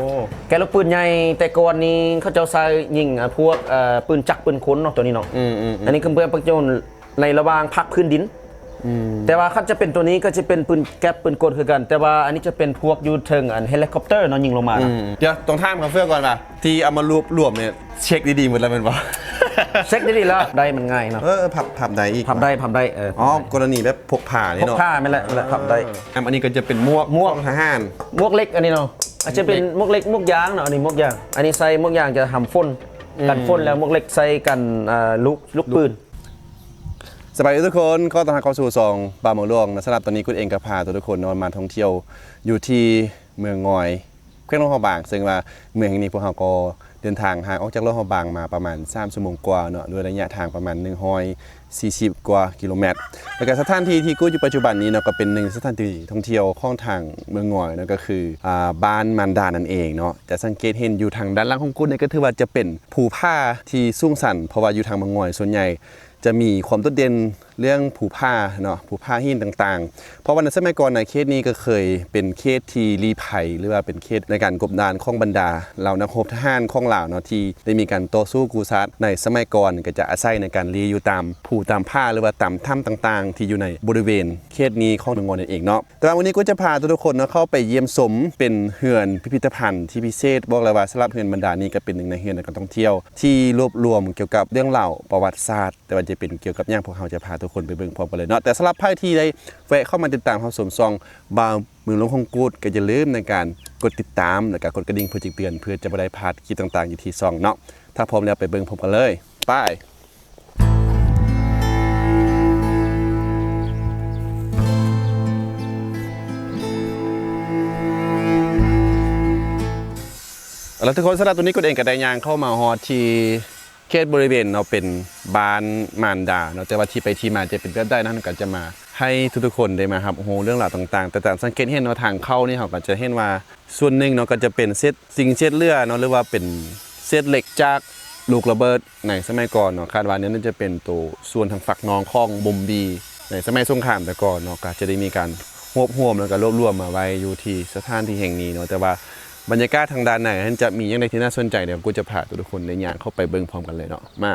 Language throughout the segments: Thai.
โอ้แกลูกปืนใหญ่แต่ก่อนนี้เขาเจ้าใช้ยิงอะพวกเอ่อปืนจักรปืนค้นเนาะตัวนี้เนาะอืมอืมอันนี้คือเพื่อนประโยชน์ในระหว่างพักพื้นดินแต่ว่าเขาจะเป็นตัวนี้ก็จะเป็นปืนแก๊ปปืนกลคือกัน แต่ว่าอันนี้จะเป็นพวกยูเทิงอันเฮลิคอปเตอร์เนาะยิงลงมาอืนะมเดี๋ยวต้องท่ามคาเฟ่ก่อนป่ะที่เอามารวบรวมเนี่ยเช็คดีๆหมดแล้วเป็นปะเช็คได้ดีแล้วได้มันง่ายเนาะเออผับผับใดอีกพับได้พับได้เอออ๋อกรณีแบบพกผ่าพนี่กเนาะผ้าไม่นแหละไม่นแหละพับได้อะอันนี้ก็จะเป็นมวกมวกของทหารมวกเล็กอันนี้เนาะ อาจจะเป็นมวกเล็กมวกยางเนาะอันนี้มวกยาง อันนี้ใส่มวกยางจะทำฝนกันฝนแล้วมวกเล็กใส่กันอ่าลูกลูกปืนสบายดีทุกคนก็ต้อนรับเข้าสู่ซองบาร์เมืองหลวงนะสำหรับตอนนี้คุณเองก็พาทุกคนนอนมาท่องเที่ยวอยู่ที่เมืองงอยแขวงหลวงพระบาง ซึ่งว่าเมืองแห่งนี้พวกเราก็เดินทางห่างออกจากหลวงพระบางมาประมาณ3ชั่วโมงกว่าเนาะด้วยระยะทางประมาณ 40 กว่ากิโลเมตร แล้วก็สถานที่ที่กู้อยู่ปัจจุบันนี้เนาะก็เป็นหนึ่งสถานที่ท่องเที่ยวของทางเมืองงอยนะก็คืออ่าบ้านมันดานั่นเองเนาะจะสังเกตเห็นอยู่ทางด้านล่างของกูเนี่ยก็ถือว่าจะเป็นภูผ้าที่สูงสันเพราะว่าอยู่ทางเมืองงอยส่วนใหญ่จะมีความโดดเด่น เรื่องผูผ้าเนาะผูผ้าหินต่างๆ เพราะวันในสมัยก่อนในเขตนี้ก็เคยเป็นเขตที่รีภัยหรือว่าเป็นเขตในการกบดานของบรรดาเหล่านักรบทหารของลาวเนาะที่ได้มีการต่อสู้กูซัดในสมัยก่อนก็จะอาศัยในการรีอยู่ตามผูตามผ้าหรือว่าตามถ้ำต่างๆ ที่อยู่ในบริเวณเขตนี้ของหนองงอนนั่นเองเนาะแต่วันนี้ก็จะพาทุกๆคนเนาะเข้าไปเยี่ยมสมเป็นเฮือนพิพิธภัณฑ์ที่พิเศษบอกเลยว่าสำหรับเฮือนบรรดานี้ก็เป็นหนึ่งในเฮือนในการท่องเที่ยว ที่รวบรวมเกี่ยวกับเรื่องเล่าประวัติศาสตร์ แต่ว่าจะเป็นเกี่ยวกับย่างพวกเราจะพาทุกคนไปเบิ่งพร้อมกันเลยเนาะแต่สำหรับใครที่ได้แวะเข้ามาติดตามความสมซองบาวมือลงของกูดก็อย่าลืมในการกดติดตามและก็กดกระดิ่งเพื่อแจ้งเตือน เพื่อจะไม่ได้พลาดคลิปต่างๆอยู่ที่ซองเนาะถ้าพร้อมแล้วไปเบิ่งพร้อมกันเลยไปแล้วทุกคนสำหรับตัวนี้ก็เองก็ได้ยางเข้ามาฮอที่ เขตบริเวณเนาเป็นบ้านมารดาเนาะแต่ว่าที่ไปที่มาจะเป็นแบบได้นั้นก็จะมาให้ทุกๆคนได้มาครับโอ้โหเรื่องราวต่างๆ แต่ตามสังเกตเห็นเนาะทางเข้านี่เขาก็จะเห็นว่าส่วนหนึ่งเนาะก็จะเป็นเซตสิ่งเซตเรือเนาะหรือว่าเป็นเซตเหล็กจากลูกระเบิดในสมัยก่อนเนาะคาดว่านี้น่าจะเป็นตัวส่วนทางฝักน้องของบมบี ในสมัยสงครามแต่ก่อนเนาะก็จะได้มีการรวบรวมแล้วก็รวบรวมมาไว้อยู่ที่สถานที่แห่งนี้เนาะแต่ว่า บรรยากาศทางด้านไหนท่านจะมีอย่างไรที่น่าสนใจเดี๋ยวกูจะพาทุกคนในยางเข้าไปเบิ่งพร้อมกันเลยเนาะมา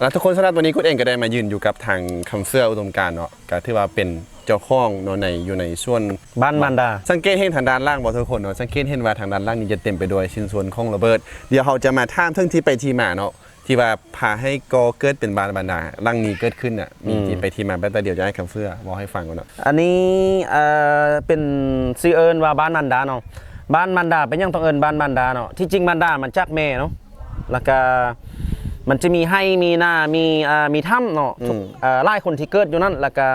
แล้วทุกคนสำหรับวันนี้กูเองก็ได้มายืนอยู่กับทางคำเสื้ออุดมการเนาะก็ถือว่าเป็นเจ้าของเนาะในอยู่ในส่วนบ้านมารดา สังเกตเห็นทางด้านล่างบ่ทุกคนเนาะสังเกตเห็นว่าทางด้านล่างนี้จะเต็มไปด้วยชิ้นส่วนของระเบิด เดี๋ยวเราจะมาท่ามเทิงที่ไปที่มาเนาะ ที่ว่าพาให้กอเกิดเป็นบานบรรดาล่างนี้เกิดขึ้นอะมีที่ไปที่มาแต่เดี๋ยวจะให้คำเสื้อบอกให้ฟังก่อนเนาะอันนี้เอ่อเป็นซีเอิญว่าบ้านมันดาเนาะบ้านมันดาเป็นหยังต้องเอิญบ้านมันดาเนาะที่จริงมันดามันจากแม่เนาะแล้วก็มันจะมีให้มีหน้ามีอ่ามีถ้ำเนาะทุกเอ่อไล่คนที่เกิดอยู่นั่นแล้วก็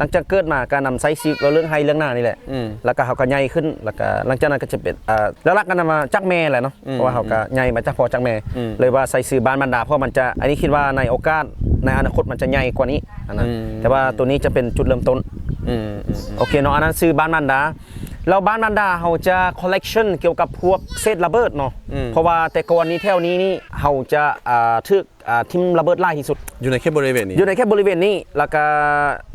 หลังจากเกิดมาการนำไซซีเราเรื่องให้เรื่องหน้านี่แหละอืมแล้วก็เขาก็ใหญ่ขึ้นแล้วก็หลังจากนั้นก็จะเป็นอ่าแล้วรักกันนำมาจากแม่แหละเนาะเพราะว่าเขาก็ใหญ่มาจากพ่อจากแม่อืมเลยว่าใส่ซื้อบ้านมันดาเพราะมันจะอันนี้คิดว่าในโอกาสในอนาคตมันจะใหญ่กว่านี้อันนั้นอืมแต่ว่าตัวนี้จะเป็นจุดเริ่มต้นอืมอืมโอเคเนาะอันนั้นซื้อบ้านมันดา แล้วบ้านมันดาเขาจะคอลเลกชันเกี่ยวกับพวกเศษระเบิดเนาะอืมเพราะว่าแต่ก่อนนี้แถวนี้นี่เขาจะอ่าทึกอ่าทิมระเบิดไล่ที่สุด อยู่ในแค่บริเวณนี้อยู่ในแค่บริเวณนี้แล้วก็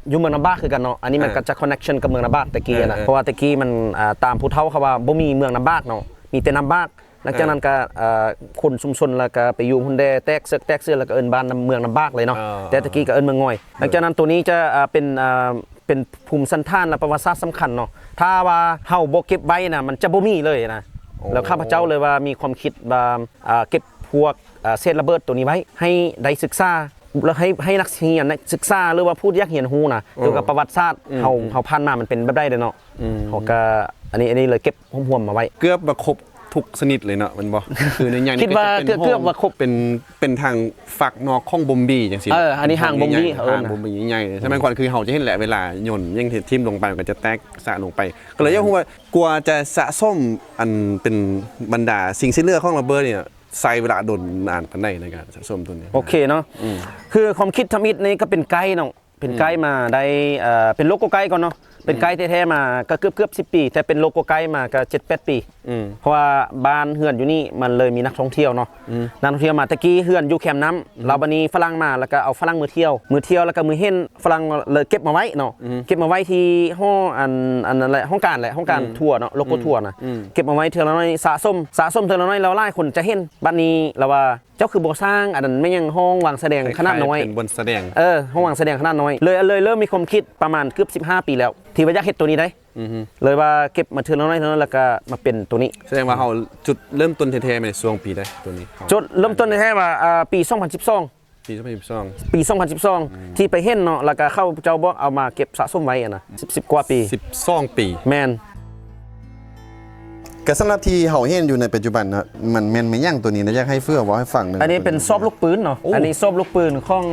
อยู่เมืองน้ำบ้าคือกันเนาะอันนี้มันอ่าก็จะคอนเน c ชันกับเมืองน้ำบ้าตะกี้อะนะเออเออเพราะว่าตะกี้มันอ่าตามผู้เฒ่าเขาว่าบ่มีเมืองน้ำบ้าเนาะมีแต่น้ำบ้าหลังจากนั้นก็อ่าคนชุมชนแล้วก็ไปอยู่หุ่นแดแตกเสือกแตกเสื้อแล้วก็เอิ้นบ้านเมืองน้ำบ้าเลยเนาะอ่าแต่ตะกี้ก็เอิ้นเมืองง่อย หลังจากนั้นตัวนี้จะอ่าเป็นอ่าเป็นภูมิสันฐานและประวัติศาสตร์สำคัญเนาะ ถ้าว่าเฮาบ่เก็บไว้นะมันจะบ่มีเลยนะโอ้แล้วข้าพเจ้าเลยว่ามีความคิดว่าอ่าเก็บพวกอ่าเศษระเบิดตัวนี้ไว้ ให้ได้ศึกษาแล้วให้ให้นักเรียนได้ศึกษาหรือว่าพูดอยักเหียนฮูนะเกี่ยวกับประวัติศาสตร์เฮาเฮาผ่านมามันเป็นแบบได้เด้อเนาะเขาก็อันนี้อันนี้เลยเก็บห่วมๆมาไว้ เกือบมาครบ ทุกชนิดเลยเนาะมันบอกคือในอย่างนี้คิดว่าก็จะป็นเกือบว่าครบเป็นเป็นทางฝักนอกของบอมบี้จังซี่เอออันนี้ห่างบอมบี้ห่างบอมบี้ใหญ่ใช่ไหมก่อนคือเฮาจะเห็นแหละเวลาโยนยังทิ่มลงไปมันก็จะแตกสะลงไป ก็เลยยากว่ากลัวจะสะส้มอันเป็นบรรดาสิ่งที่เลือกของระเบิดเนี่ยใส่เวลาโดนนานปานใดในการสะสมตัวนี้โอเคเนาะคือความคิดทำอิฐนี่ก็เป็นไกด์เนาะ เป็นไกด์มาได้เอ่อเป็นโลโก้ไกด์ก่อนเนาะเป็นไกด์แท้ๆมาก็เกือบเกือบสิปี แต่เป็นโลโก้ไกด์มาก็เจ็ดแปดปี อืม เพราะว่าบ้านเฮือนอยู่นี่มันเลยมีนักท่องเที่ยวเนาะนักท่องเที่ยวมาตะกี้เฮือนอยู่แคมป์น้ำเราบันนี้ฝรั่งมาแล้วก็เอาฝรั่งมือเที่ยว มือเที่ยวแล้วก็มือเห็นฝรั่งเลยเก็บมาไว้เนาะเก็บมาไว้ที่ห้องอันอันอะไรห้องการแหละห้องการทัวร์เนาะโลโก้ทัวร์นะเก็บมาไว้เทือละน้อยสะสมสะสมเทือละน้อยเราไล่คนจะเห็นบ้านนี้เราว่าเจ้าคือบ่สร้างอันนั้นไม่ยังห้องวางแสดงขนาดน้อย เป็นบนแสดง เออห้องวางแสดงขนาดน้อยเลยเลยเริ่มมีความคิดประมาณเกือบ15 ปีแล้ว ที่ว่าอยากเฮ็ดตัวนี้ได้เลยว่าเก็บมาเทือละน้อยเทือละน้อยแล้วก็มาเป็นตัวนี้ แสดงว่าเขาจุดเริ่มต้นแท้ๆในช่วงปีได้ตัวนี้จุดเริ่มต้นแท้ๆว่าอ่าปี 2012ปี 2012 ปี 2012 ที่ไปเห็นเนาะแล้วก็เข้าเจ้าบอกเอามาเก็บสะสมไว้อะนะ10 10กว่าปี 12 ปี แมน ก็สำหรับที่เฮาเห็นอยู่ในปัจจุบันนะมันแม่นไม่ย่างตัวนี้นะอยากให้เฟื่อเว่าให้ฟังหงอันนี้เป็นซอบลูกปืนเนาะ โอ้อันนี้ซอบลูกปืนของ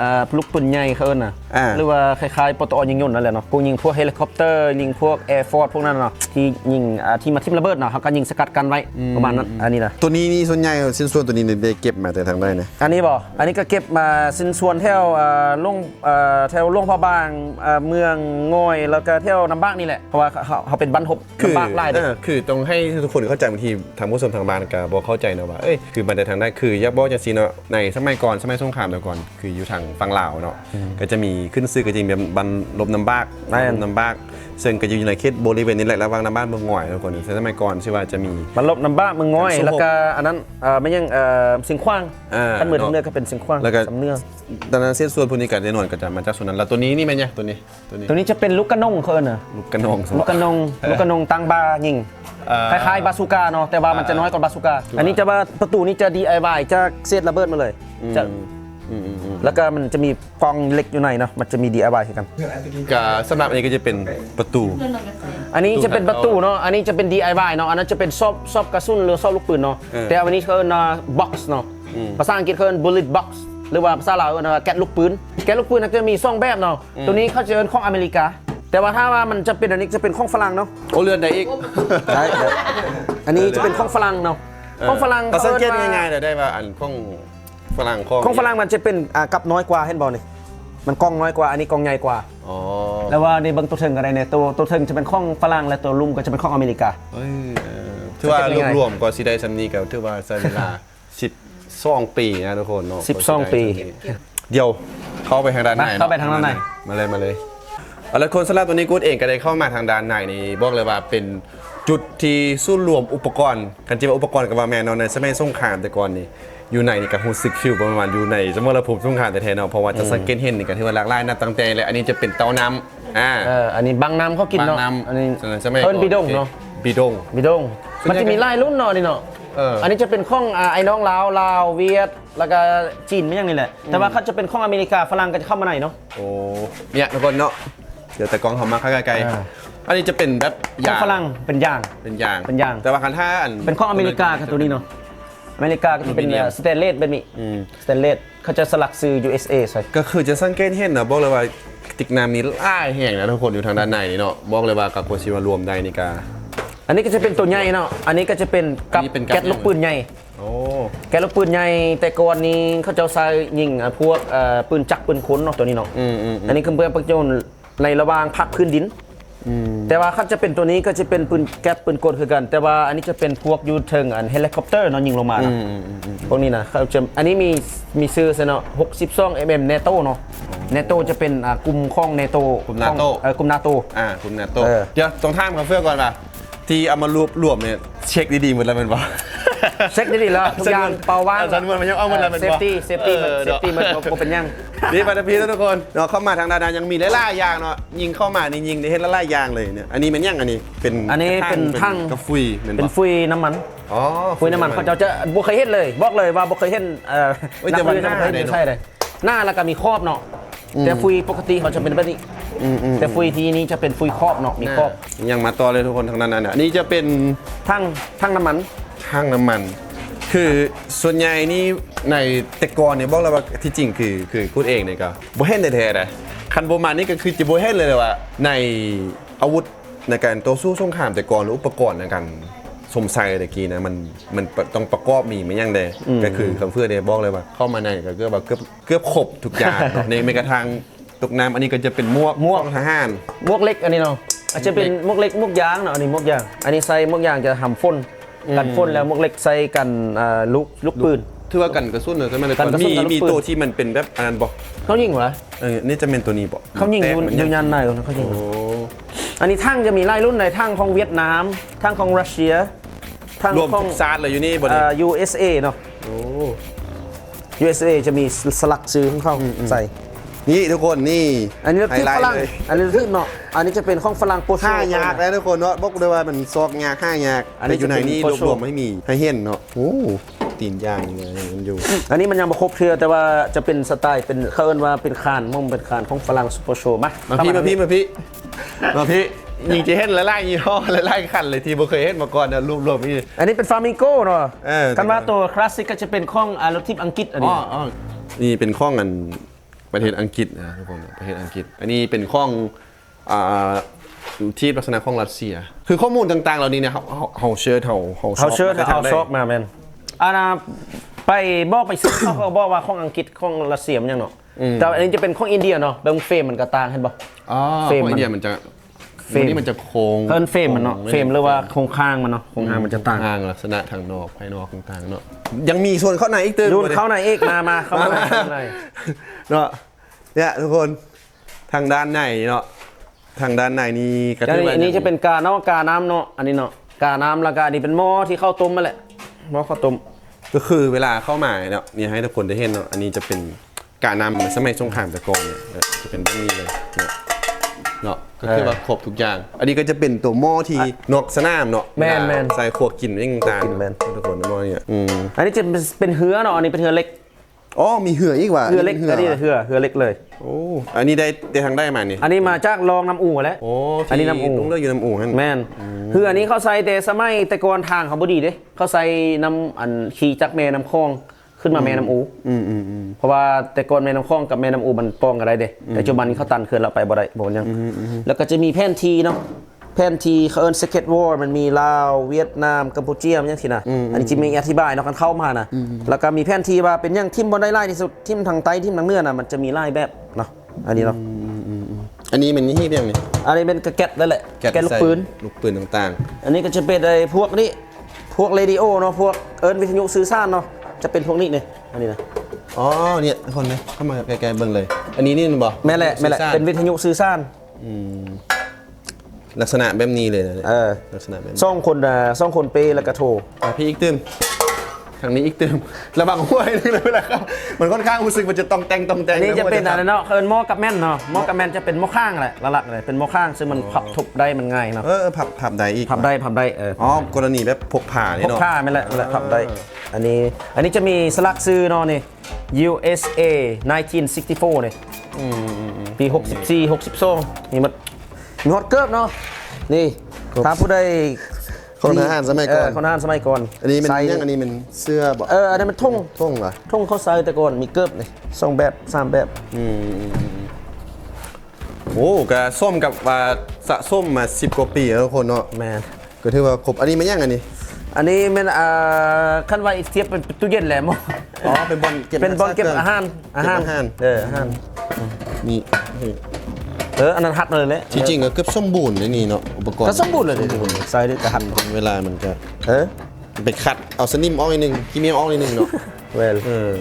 อ่าลูกปืนใหญ่เขาเอิ้นน่ะ อ่า หรือว่าคล้ายๆปตอยิงยนต์นั่นแหละเนาะพวกยิงพวกเฮลิคอปเตอร์ ยิงพวกแอร์ฟอร์พวกนั้นเนาะ ที่ยิงอ่าที่มาทิ่มระเบิดเนาะเขาก็ยิงสกัดกันไว้ประมาณนั้น อันนี้นะ ตัวนี้นี่ส่วนใหญ่สิ้นส่วนตัวนี้นี่ได้เก็บมาแต่ทางใดนะ อันนี้บ่อันนี้ก็เก็บมาสินส่วนแถวอ่าลงอ่าแถวลงพระบางอ่าเมืองง่อย แล้วก็แถวน้ำบ้างนี่แหละ เพราะว่าเขาเขาเป็นบ้านทบคือน้ำบ้างไล่เด้เออคือต้องให้ทุกคนเข้าใจบางทีทางผู้ชมทางบ้านก็บ่เข้าใจนะว่าเอ้ยคือมันแต่ทางได้คือยักษ์บ่จังซี่เนาะในสมัยก่อนสมัยสงครามแต่ก่อนคืออยู่ทางฝั่งลาวเนาะก็จะมีขึ้นซื้อก็จริงแบบบันลบน้ำบากแม่นลบน้ำบากซึ่งก็อยู่ในเขตบริเวณนี้แหละระหว่างน้ำบ้านเมืองง่อยทุกคนซึ่งสมัยก่อนชื่อว่าจะมีมันลบน้ำบ้าเมืองง่อยสุโขแล้วก็อันนั้นเอ่อไม่ยังเอ่อสิงขว้างอ่าขั้นมือทางเนื้อก็เป็นสิงขว้างแล้วก็สำเนื้อดังนั้นเส้นส่วนพวกนี้ก็แน่นอนก็จะมาจากส่วนนั้นแล้วตัวนี้นี่แม่นเนี่ยตัวนี้ตัวนี้ตัวนี้จะเป็นลูกกระนงเขาเอิ้นน่ะลูกกระนองลูกกระนงลูกกระนงตังบายิงเอ่อคล้ายๆบาซูกาเนาะแต่ว่ามันจะน้อยกว่าบาซูกาอันนี้จะว่าประตูนี้จะ DIY จะเศษระเบิดมาเลยจะอืมอืมอืมแล้วก็มันจะมีกองเหล็กอยู่ในเนาะมันจะมี DIY ให้กันก็สำหรับอันนี้ก็จะเป็นประตู อันนี้จะเป็นประตูเนาะอันนี้จะเป็น DIY เนาะอันนั้นจะเป็นซอบซอบกระสุนหรือซอบลูกปืนเนาะเออแต่อันนี้เขาเรียกว่า box เนาะภาษาอังกฤษเขาเรียก bullet box หรือว่าภาษาลาวเรียกว่าแก๊สลูกปืนแก๊สลูกปืนมันจะมีสองแบบเนาะตัวนี้เขาจะเป็นของอเมริกา แต่ว่าถ้าว่ามันจะเป็นอันนี้จะเป็นของฝรั่งเนาะโอเรือนใดอีก ได้อันนี้จะเป็นของฝรั่งเนาะของฝรั่งก็สังเกตขอิ้นว่ง่ายๆเลยได้ว่าอันของฝรั่งของของฝรั่งมันจะเป็นอ่ากับน้อยกว่าเห็นบอลนี่มันกล้องน้อยกว่าอันนี้กล้องใหญ่กว่าอ๋อแล้วว่าในเบางตัวเทิงอะไรเนี่ยตัวตัวเทิงจะเป็นของฝรั่งและตัวลุ่มก็จะเป็นของอเมริกาเอ้ยเออถือว่าสังเกตง่ายๆรวมๆก็สิได้สำนีก็ถือว่าใช้เวลา12ปีนะทุกคนเนาะ12ปี เดี๋ยวเข้าไปทางด้านในมาเข้าไปทางด้านในมาเลยมาเลย เอาละคนสำหรับตัวนี้กูดเองก็ได้เข้ามาทางด้านในนี่บอกเลยว่าเป็นจุดที่สู้รวมอุปกรณ์กันจิว่าอุปกรณ์กับว่าแม่นเนาะในสมัยสงครามแต่ก่อนนี่อยู่ในนี่ก็รู้สึกฟิลประมาณอยู่ในสมรภูมิสงครามแต่แท้ๆเนาะเพราะว่าจะสังเกตเห็นนี่ก็ถือว่าหลากหลายนับตั้งแต่เลยอันนี้จะเป็นเตาน้ำอ่าเอออันนี้บางน้ำเขากินเนาะบางน้ำอันนี้สมัยเพิ่นบิดงเนาะบิดงบิดงส่วนมันใหญ่จะมีไล่รุ่นเนาะนี่เนาะเอออันนี้จะเป็นข้องอ่าไอ้น้องลาวลาวเวียด แล้วก็จีนไม่อย่างนี้แหละแต่ว่าเขาจะเป็นข้องอเมริกาฝรั่งก็จะเข้ามาในเนาะโอ้เนี่ยทุกคนเนาะ เดี๋ยวแต่กล้องเขามาเข้าใกล้อ่า ๆอันนี้จะเป็นแบบข้องฝรั่งเป็นอย่าง เป็นยางเป็นยาง แต่ว่าคันท่าอัน เป็นข้องอเมริกาครับตัวนี้เนาะอเมริกาก็จะเป็นอลูมิเนียม สเตนเลสเป็นนี่สเตนเลสเขาจะสลักซื้อ USA ใส่ ก็คือจะสังเกตเห็นนะบอกเลยว่าติ๊กน้ำมีหล่ายแห่งนะทุกคนอยู่ทางด้านในนี่เนาะบอกเลยว่ากับโคชิวารวมได้นี่กา อันนี้ก็จะเป็นตัวใหญ่เนาะ อันนี้ก็จะเป็นกับอันนี้เป็นกับ แก๊สลูกปืนใหญ่ โอ้ แก๊สลูกปืนใหญ่แต่ก่อนนี้เขาจะใช้ยิงอะพวกเอ่อปืนจักรปืนค้นเนาะตัวนี้เนาะ อืมอืมอันนี้คือเพื่อประโยชน์ ในระหว่างพักพื้นดิน แต่ว่าเขาจะเป็นตัวนี้ก็จะเป็นปืนแก๊สปืนกลคือกัน แต่ว่าอันนี้จะเป็นพวกยูเทิงอันเฮลิคอปเตอร์เนาะยิงลงมานะพวกนี้นะเขาจะอันนี้มีมีซื้อซะเนาะ62 mm เนโตเนาะเนโตจะเป็นอ่ากลุ่มของเนโตกลุ่ม NATO เออกลุ่มนาโตอ่าคุณนาโตเออเดี๋ยวตรงท่ามกับเฟื่อก่อนป่ะที่เอามารวบรวมเนี่ยเช็คดีๆหมดแล้วเป็นปะ เช็คดีๆแล้วทุกอย่างเป่าว่างสันวนมันยังเอาหมดแล้วเป็นเซฟปะตี้เซฟตี้ออเซฟตี้มันบ่เป็นหยังนี่ปัตพีทุกคนเนาะเข้ามาทางด้านนั้นยังมีหลายๆอย่างเนาะยิงเข้ามานี่ยิงได้เห็นหลายๆอย่างเลยเนี่ยอันนี้มันยังอันนี้เป็นอันนี้เป็นทั้งกระฟุยเป็นเป็นปะฟุยน้ำมันอ๋อฟุยน้ำมันเขาจะจะบ่เคยเห็นเลยบอกเลยว่าบ่เคยเห็นเอ่อเอ้ยแต่มันกฟุยหน้าบ่เคยเลยเห็นเนอะใช่เลยหน้าแล้วก็มีครอบเนาะแต่ฟุยปกติเขาจะเป็นแบบนี้แต่ฟุยทีนี้จะเป็นฟุยครอบเนาะมีครอบยังมาต่อเลยทุกคนทางด้านนั้นเนี่ยอันนี้จะเป็นทั้งทั้งน้ำมัน ช่างน้ำมัน คือส่วนใหญ่นี่ในแต่ก่อนเนี่ยบอกเลยว่าที่จริงคือคือพูดเองเนี่ยก็บ่เห็นแท้ๆนะคันโบมานี่ก็คือจะบ่เห็นเลยว่า ในอาวุธในการต่อสู้สงครามแต่ก่อนหรืออุปกรณ์ในการสมใส่ตะกี้นะมันมันต้องประกอบมีไม่ยังใดก็คือคำเพื่อเนี่ยบอกเลยว่า เข้ามาในก็เกือบว่าเกือบเกือบครบทุกอย่างเนาะในแม้กระทั่งตกน้ำอันนี้ก็จะเป็นหมวกหมวกของทหารหมวกเล็กอันนี้เนาะอาจจะเป็นหมวกเล็กหมวกยางเนาะอันนี้หมวกยาง อันนี้ใส่หมวกยางจะทำฝน กันฝนแล้วหมวกเล็กใส่กันอ่าลูกลูกปืน ถือว่ากันกระสุนเลยใช่ไหมกันกระสุนมีกับลูกมีปืน ตัวที่มันเป็นแบบอันนั้นบอกเขายิงเหรอเออนี่จะเป็นตัวนี้บอกเขายิงแตกยูมันยูยันในก่อนนะเขายิง โอ้อันนี้ทั้งจะมีไล่รุ่นในทั้งของเวียดนามทั้งของรัสเซียทั้งรวมของทุกซาดเลยอยู่นี่บนนี้อ่า USA เนาะ โอ้ USA จะมีสลักซื้อของเขาใส่ นี่ทุกคนนี่อันนี้ไฮที่ไลฝท์รั่ง เลยอันนี้ที่เนาะ อันนี้จะเป็นของฝรั่งโปรโชห้ายากแล้วทุกคนเนาะบอกเลยว่ามันซอกยากห้ายากอันนี้แต่อยู่ไหนจะเป็นนี่โปรรวบโชรวมไม่มีให้เห็นเนาะโอ้ตีนย่างยังไงมันอยู่ อันนี้มันยังบ่ครบเทือแต่ว่าจะเป็นสไตล์เป็นเขาเอิ้นว่าเป็นคานม่งเป็นคานของฝรั่งโปรโชมามาพี่มาพี่มาพี่มาพี่ยิงจะเห็นหลายๆยี่ห้อหลายๆคันเลยที่บ่เคยเห็นมาก่อนนะรวบรวมนี่ อันนี้เป็นฟามิงโกเนาะเออกันว่าตัวคลาสสิกก็จะเป็นของอารทิปอังกฤษอันอ๋นี้ ออ๋อนี่เป็นข้องอัน ประเทศอังกฤษนะทุกคนประเทศอังกฤษ อันนี้เป็นข้องอ่าที่ลักษณะของรัสเซีย คือข้อมูลต่างๆ เหล่านี้เนี่ยเขาเขาเขาเชิญเขาเขาเขาเชิญไปทเอางได้ซอกมาแมนอันน่ะไปบอกไปซื้อเขาก็บอกว่าของอังกฤษของรัสเซียมันยังเนาะแต่อันนี้จะเป็นของอินเดียเนาะเบงเฟรมมันก็ต่างเห็นบ่อ๋อเฟรมของมันอินเดียมันจะ เฟรมวันนี้มันจะโค้งเพิ่นเฟรมมันเนาะเฟรมหรือว่าโครงข้างมันเนาะโครงข้างมันจะต่างทางลักษณะทางนอกภายนอกต่างๆเนาะยังมีส่วนเข้าในอีกตึงดูบ่ได้เข้าในเอกมามาเข้ามาเข้าในเนาะเนี่ยทุกคนทางด้านในเนาะทางด้านในนี่ก็อันถือนี้ว่าอันนี้จะเป็นกาเนาะกาน้ำเนาะอันนี้เนาะกาน้ำแล้วก็อันนี้เป็นหม้อที่เข้าต้มมาแหละหม้อข้าวต้มก็คือเวลาเข้ามาเนาะเนี่ยให้ทุกคนได้เห็นเนาะอันนี้จะเป็นการนำสมัยสงครามตะกอนเนี่ยเออจะเป็นแบบนี้เลยเนี่ย เนาะก็คือว่าครบทุกอย่าง อันนี้ก็จะเป็นตัวหม้อที่นอกสนามเนาะแม่นแม่น ใส่ขวดกินยิ่งต่างขวดกินแม่นทุกคนหม้อเนี่ยอืมอันนี้จะเป็นเป็นเหือเนาะอันนี้เป็นเหือเล็กอ๋อมีเหืออีกว่ะเหือเล็กหือันนี้เหือเหือเล็กเลย โอ้อันนี้ได้ได้ทางได้มานี่อันนี้มาจากลองน้ำอู่แล้ว โอ้อันนี้น้ำอู่ต้องเลือกอยู่น้ำอู่นั่นแม่นคืออันนี้เขาใส่แต่สมัยแต่ก่อนทางเขาบ่ดีเด้เขาใส่น้ำอันขี่จักรแม่น้ำคลอง ขึ้นมาแม่น้ำอูอืมอืมอืม เพราะว่าแต่ก่อนแม่น้ำคลองกับแม่น้ำอูมันป้องกันได้เด้แต่ปัจจุบันนี้เขาตันเขื่อนเราไปบ่ได้บ่ยังแล้วก็จะมีแผนทีเนาะแผนทีเขาเอิ้นสเก็ตวอร์มันมีลาวเวียดนามกัมพูชีมันยังทีนะอันนี้จะมีอธิบายเนาะกันเข้ามานะแล้วก็มีแผนทีว่าเป็นหยังทิมบ่ได้ไล่ที่สุดทิมทางใต้ทิมทางเหนือน่ะมันจะมีไล่แบบเนาะอันนี้เนาะอันนี้มันนี่เรียงนี่อันนี้เป็นกระแกะนั่นแหละแกะลูกใส่ปืนลูกปืนต่างอันนี้ก็จะเป็นไอ้พวกนี้พวกเรดิโอเนาะพวกเอิร์นวิทยุสื่อสารเนาะ จะเป็นพวกนี้เนี่ยอันนี้นะๆอ๋อเนี่ยทุกคนนะเข้ามาใกล้ๆเบิ่งเลย อันนี้นี่มันบอกแม่แหละแม่แหละสื่อสารเป็นวิทยุสื่อสารลักษณะแบบนี้เลยนะเนี่ยเออลักษณะแบบนี้ซ่องคนอ่าซ่องคนเปย์แล้วก็โทรอะพี่อีกตึม ทางนี้อีกตึมระวังห้วยนึงเลยเวลาเข้ามันค่อนข้างรู้สึกมันจะต้องแต่งต้องแต่งอันนี้จะเป็นอะไรนะเนาะเอิร์นหม้อกับแม่นเนาะหม้อกับแม่นจะเป็นหม้อข้างแหละหลักๆเลยเป็นหม้อข้างซึ่งมันพับทุบได้มันง่ายเนาะเออผับผับใดอีกพับได้พับได้เอออ๋อกรณีแบบพกผ่าพนี่กเนาะผ้าไม่นแหละไม่นแหละพับได้อันนี้อันนี้จะมีสลักซื้อเนาะนี่ USA 1964เนี่ยปี 64 62นี่มันมีฮอตเกิร์บเนาะนี่ถ้าผู้ใด คนทหารสมัยก่อนเคนทหารสมัยก่อน อันนี้มันใส่ยังอันนี้มันเสื้อบอกเอออันนี้มันทุ่งท่งเหรอทุ่งเขาใส่แต่ก่อนมีเกิบนี่สองแบบสามแบบโอ้กะส้มกับว่าสะส้มมา10กว่าปีแล้วทุกคนเนาะแมนก็ถือว่าครบอันนี้มันยังอันนี้ อันนี้มันอ่าขั้นว่าอีกเทียบเป็นตู้เย็นแหละมั้งอ๋อเป็นบอลเก็บเป็นบอลเก็บอาหารอาหารเก็บอาหารเอออาหารนี่ เอออันนั้นหัดเลยแหละที่จริงก็เกือบสมบูรณ์เลยนี่เนาะอุปกรณ์ก็สมบูรณ์เลยดิใส่ได้แต่หัดเวลามันก็เออไปคัดเอาสนิมออกอีกหนึงกิเมียมออกอีกหนึงเนาะเวลเออ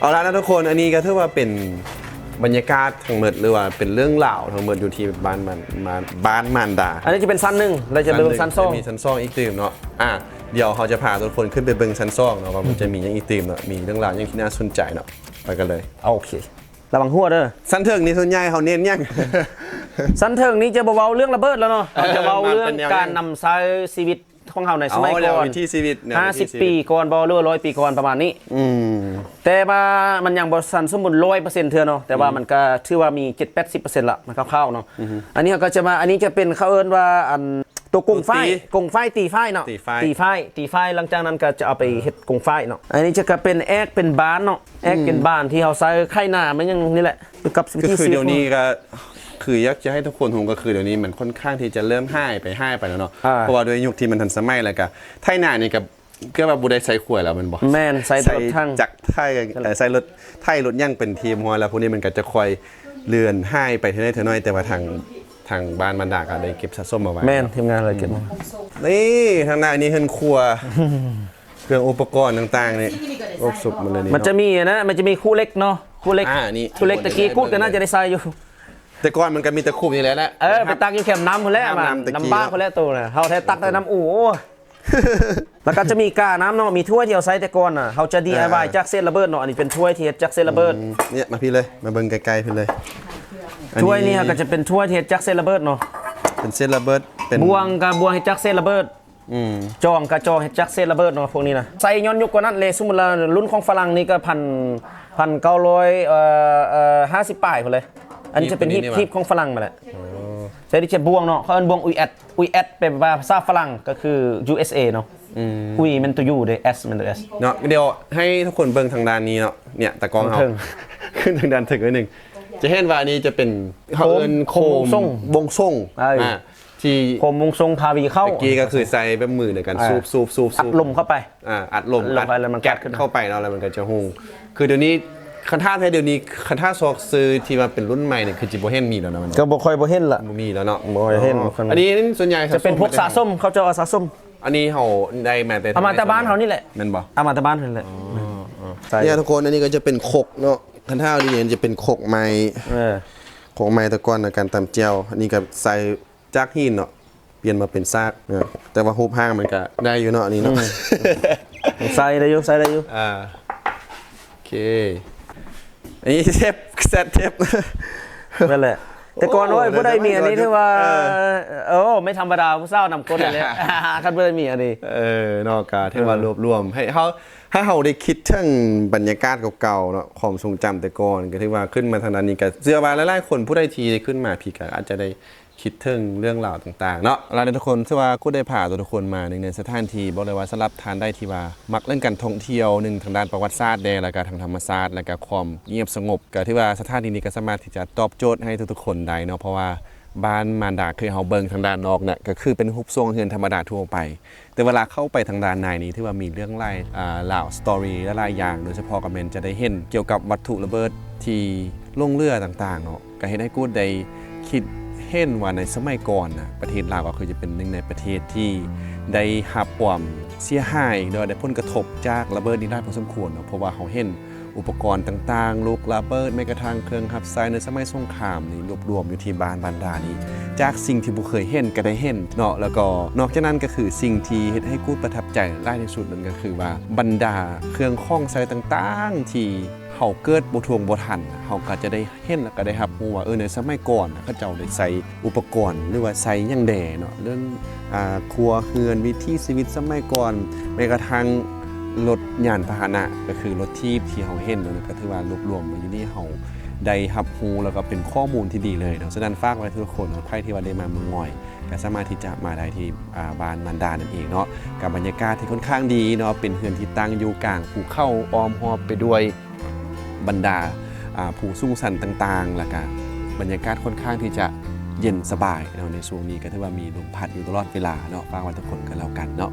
เอาละนะทุกคนอันนี้ก็ถือว่าเป็นบรรยากาศทั้งหมดหรือว่าเป็นเรื่องราวทั้งหมดอยู่ที่บ้านมันมาบ้านมารดา อันนี้จะเป็นซันหนึ่งเราจะเบิ่งซันสองจะมีซันซองอีกตีมเนาะอะเดี๋ยวเขาจะพาทุกคนขึ้นไปเบิ่งซันซองเนาะว่ามันจะมีอย่างอีกตีมเนาะมีเรื่องราวอย่างที่น่าสนใจเนาะไปกันเลยโอเค ระวังหัวเด้อซันเทิงนี่ส่วนใหญ่เขาเน้นยังซันเทิงนี้จะเบาๆเรื่องระเบิดแล้วเนาะเออจะเบาเรื่อมังนเป็นแนวการนำใช้ชีวิตของเขาในสมัยเอาแนก่วอนวิถีชีวิตแนววิถีชีวิต50 ปีก่อนบอเรือร้อยปีก่อนประมาณนี้อืมแต่ว่ามันยังบสันสมบูรณ์ร้อยเปอร์เซ็นต์เท่าเนาะแต่ว่ามันก็ถือว่ามี 7 8 0เปอร์เซ็นต์ละมันคร่าวๆเนาะอันนี้ก็จะมาอันนี้จะเป็นเขาเอิ้นว่าอัน ตัวกงไฟตีกงไฟตีไฟเนาะตีไฟตีไฟตีไฟหลังจากนั้นก็จะเอาไปเฮ็ดกงไฟเนาะอันนี้จะก็เป็นแอกเป็นบ้านเนาะแอกเป็นบ้านที่เขาใส่ไข่หน้ามันยังนี่แหละกับวิก็ธีคือชีวิตเดี๋ยวนี้ก็คืออยากจะให้ทุกคนหูก็คือเดี๋ยวนี้มันค่อนข้างที่จะเริ่มห้ายไปห้ายไปแล้วเนาะอ่า เพราะว่าด้วยยุคที่มันทันสมัยแล้วก็ไทยหน้านี่กับก็แบบบุได้ใส่ขวดแล้วมันบอกแม่นใส่รถทั้ง จากไทยเอ่อใส่รถไทยรถย่างเป็นทีมหัวแล้วพวกนี้มันก็จะคอยเรือนให้ไปเท่าน้อยเท่าน้อยแต่ว่าทาง ทางบ้านมันดาก็ได้เก็บสะสมมาไว้แม่นทีมงานเลยเก็บมานี่ทางหน้านี่เฮือนครัว เครื่องอุปกรณ์ต่างๆนี่ครบสุดหมดเลยนี่มันจะมีนะมันจะมีคู่เล็กเนาะคู่เล็กอ่านี่คู่เล็กตะกี้กูดก็น่าจะได้ใส่อยู่แต่ก่อนมันก็มีตะคุบนี่แหละแหละเออไปตักอยู่แคมป์น้ำคนแรกมาน้ำตะกี้น้ำบ้าคนแรกตัวน่ะเฮาแท้ตักแต่น้ำอู่โอ้ยแล้วก็จะมีกาน้ำเนาะมีถ้วยที่เราใส่แต่ก่อนน่ะเฮาจะ DIY จากเส้นระเบิดเนาะอันนี้เป็นถ้วยที่เฮ็ดจากเส้นระเบิดเนี่ยมาพี่เลยมาเบิ่งไกลๆพี่เลยอั ถ้วยนี่ก็จะเป็นถ้วยที่เฮ็ดจากเส้นระเบิดเนาะเป็นเส้นระเบิดเป็นบวงกับบวงเฮ็ดจากเส้นระเบิดอืมจองกับจองเฮ็ดจากเส้นระเบิดเนาะพวกนี้นะใส่ย้อนยุคกว่านั้นเลยสมมุติว่ารุ่นของฝรั่งนี่ก็พันพันเก้าร้อยเอ่อเอ่อห้าสิบป้ายพุ่นเลยอันนี้จะเป็นฮิปฮิปของฝรั่งมาแหละใช้ดิเชบวงเนาะเขาเอิ้นบวงอุยแอดอุยแอดเป็นภาษาฝรั่งก็คือ USA เนาะอุยมันตัว U เด้ S มันตัว S เนาะเดี๋ยวให้ทุกคนเบิ่งทางด้านนี้เนาะเนี่ยตะกล้องเอาถึงขึ้นทางด้านถึงไว้หนึ่ง จะเห็นว่าอันนี้จะเป็นเขาเอิ้นโคโคมวงส่งวงส่งใช่อ่าที่ผมวงทรงพาวีเข้า ตะกี้ก็คือใส่แบบมือในการอ่าสูบสูบสูบอัดสูบ ลมเข้าไป อ่าอัดลมอัดลมไปแล้วมันแก๊สขึ้น เข้าไปเนาะแล้วมันก็จะหุงคือเดี๋ยวนี้คันท่าแท้เดี๋ยวนี้คันท่าซอกซื้อที่มาเป็นรุ่นใหม่เนี่ยคือจิโบเฮนมีแล้วนะมันก็บ่ค่อยบ่เห็นละบ่มีแล้วเนาะบ่ค่อยเห็นอ๋ออันนี้ส่วนใหญ่จะเป็นพวกสะสมเขาจะเอาสะสมอันนี้เขาได้มาแต่เอามาแต่บ้านเขานี่แหละ แม่นบ่เอามาแต่บ้านเขานี่แหละใช่เนี่ยทุกคนอันนี้ก็จะเป็นขกเนาะ คันท่าดีเนี่ยจะเป็นขกไม้เออขกไม้ตะกอนในการตำเจียวอันนี้ก็ใส่จากหินเนาะเปลี่ยนมาเป็นซากเนาะแต่ว่ารูปห้างมันก็ได้อยู่เนาะอันนี้เนาะใส่ได้อยู่ใส่ได้อยู่อ่าโอเคอันนี้เทปแซดเทปนั่นแหละ แต่ก่อนโอ้โอ้ยบ่ได้มีอันนี้ที่ว่าเออเออไม่ธรรมดาผู้สาวนำคนเลยคันบ่ได้มีอันนี้เออนอกกาที่ว่ารวบรวม ให้เขาให้เขาได้คิดถึงบรรยากาศเก่าๆเนาะความทรงจำแต่ก่อนก็ที่ว่าขึ้นมาทางด้านนี้ก็เชื่อว่าหลายๆคนผู้ใดทีได้ขึ้นมาพี่ก็อาจจะได้ คิดถึงเรื่องราวต่างๆเนาะแล้วทุกคนเชื่อว่ากูได้พาตัวทุกคนมาหนึ่งในสถานที่บอกเลยว่าสำหรับทานได้ที่ว่า มักเล่นการท่องเที่ยวหนึ่งทางด้านประวัติศาสตร์แดแล้วก็ทางธรรมศาสตร์แล้วก็ความเงียบสงบก็ที่ว่าสถานที่นี้ก็สามารถที่จะตอบโจทย์ให้ทุกๆคนได้เนาะเพราะว่าบ้านมารดาคือเฮาเบิงทางด้านนอกเนี่ยก็คือเป็นรูปทรงเฮือนธรรมดาทั่วไป แต่เวลาเข้าไปทางด้านในนี้ที่ว่ามีเรื่องไล่อ่าล่าสตอรี่และหลายอย่างโดยเฉพาะกับเมนจะได้เห็นเกี่ยวกับวัตถุระเบิดที่ลงเรือต่างๆเนาะก็เห็นให้กูดได้คิด เห็นว่าในสมัยก่อนนะประเทศลาวก็คือจะเป็นหนึ่งในประเทศที่ได้รับความเสียหายโดยได้ผลกระทบจากระเบิดนี้ได้พอสมควรเนาะเพราะว่าเขาเห็นอุปกรณ์ต่างๆ ลูกระเบิดแม้กระทั่งเครื่องขับไซในสมัยสงครามนี่รวบรวมอยู่ที่บ้านบันดานี้ จากสิ่งที่บุเคยเห็นก็ได้เห็นเนาะแล้วก็นอกจากนั้นก็คือสิ่งที่เฮ็ดให้กูประทับใจหลายที่สุดนั่นก็คือว่าบรรดาเครื่องข้องไซต่างๆ ที่ เฮาเกิดบ่ทวงบ่ทันเฮาก็จะได้เห็นแล้วก็ได้รับรู้ว่าเออในสมัยก่อนเขาเจ้าได้ใส่อุปกรณ์ หรือว่าใส่หยังแดเนาะเรื่องอ่าครัวเรือนวิถีชีวิตสมัยก่อนแม้กระทั่งรถยานพาหนะก็คือรถทีบที่เราเห็นเนอะก็ถือว่ารวบรวมมาอยู่นี่เราได้หับฮูแล้วก็เป็นข้อมูลที่ดีเลยเนาะฉะนั้นฝากไว้ทุกคนใครที่ว่าได้มาเมืองง่อยก็สามารถที่จะมาได้ที่อ่าบ้านมันดานั่นเองเนาะกับบรรยากาศที่ค่อนข้างดีเนาะเป็นเฮือนที่ตั้งอยู่กลางภูเขาอ้อมหอบไปด้วย บรรดาผู้สูงสันต่างๆแล้วก็บรรยากาศค่อนข้างที่จะเย็นสบายเนาะในช่วงนี้ก็ถือว่ามีลมพัดอยู่ตลอดเวลาเนาะฝากไว้ทุกคนกันแล้วกันเนาะ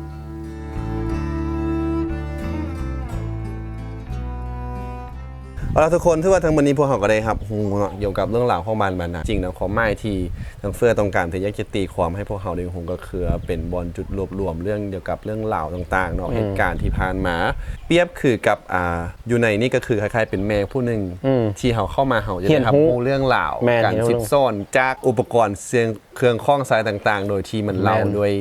เอาละทุกคนที่ว่าทางวันนี้พวกเขาก็ได้ครับฮูเนาะเกี่ยวกับเรื่องราวของบ้านมันนะจริงนะความหมายที่ทางเฟื่อต้องการที่อยากจะตีความให้พวกเขาได้ฮูก็คือเป็นบอลจุดรวบรวมเรื่องเกี่ยวกับเรื่องราวต่างๆเนาะเหตุการณ์ที่ผ่านมา เปรียบคือกับอ่าอยู่ในนี่ก็คือคล้ายๆ เป็นแม่ผู้หนึ่งอืมที่เขาเข้ามาเขาจะเฮียได้นรับฮู้รู้เรื่องราวแม่นการเฮียนฮู้ซิบซ่อนจากอุปกรณ์เสียงเครื่องข้องสายต่างๆ โดยที่มันเล่าแม่นด้วย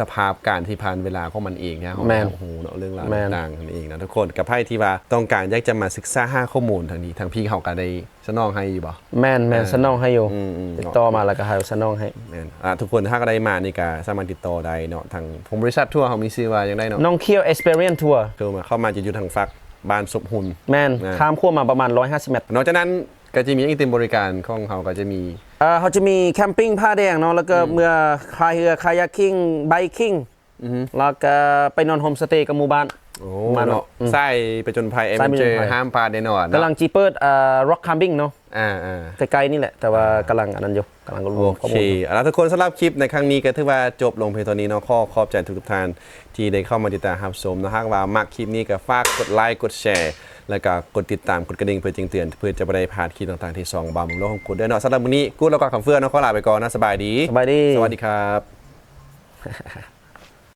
สภาพการที่ผ่านเวลาของมันเองนะเขาแม่นโอ้โหเนาะเรื่องราวแม่นต่างๆนั่นเองนะทุกคนกับไพ่ที่ว่าต้องการอยากจะมาศึกษาหาข้อมูลทางนี้ทางพี่เขาก็ได้สนองให้อยู่บ่แม่นแม่นสนองให้อยู่อืมอืมติดต่อมาแล้วก็ให้สนองให้แม่นอ่าทุกคนถ้าก็ได้มานี่ก็สามารถติดต่อได้เนาะทางผมบริษัททัวร์เขามีชื่อว่าอย่างไรเนาะน้องเคียว Experience Tour คือมาเข้ามาจะอยู่ทางฝักบ้านศพหุ่นแม่นนะข้ามขั้วมาประมาณ 150 เมตรนอกจากนั้น ก็จะมีอีกเต็มบริการของเขาก็จะมี เอ่อเขาจะมีแคมปิ้งผ้าแดงเนาะแล้วก็เมื่อคลายเรือคายาคิงไบคิงแล้วก็ไปนอนโฮมสเตย์กับหมู่บ้าน โอ้มาเนาะเนาะไส้ไปจนภัยเอ็มไส้ไปจเจนภัยห้ามปลาแน่นอนเนาะกำลังจีเปิดเอ่อ rock climbing เนาะอ่าอ่าใกล้ๆนี่แหละ แต่ว่ากำลังอันนั้นอยู่กำลังรวโอมข้อเคมูลแล้วทุกคนสำหรับคลิปในครั้งนี้ก็ถือว่าจบลงเพียงเท่านี้เนาะขอขอบใจทุกๆท่านที่ได้เข้ามาติดตามรับชมนะฮะว่ามักคลิปนี้ก็ฝากกดไลค์กดแชร์ แล้วก็กดติดตามกดกระดิ่งเพื่อแจ้งเตือนเพื่อจะบ่ได้พลาดคลิปต่างๆที่สองบาเมืองโลกของกูด้วยเนาะสำหรับวันนี้กูแล้วก็คำเฟื่อนเนาะขอลาไปก่อนนะสบายดีสบายดี สวัสดีครับ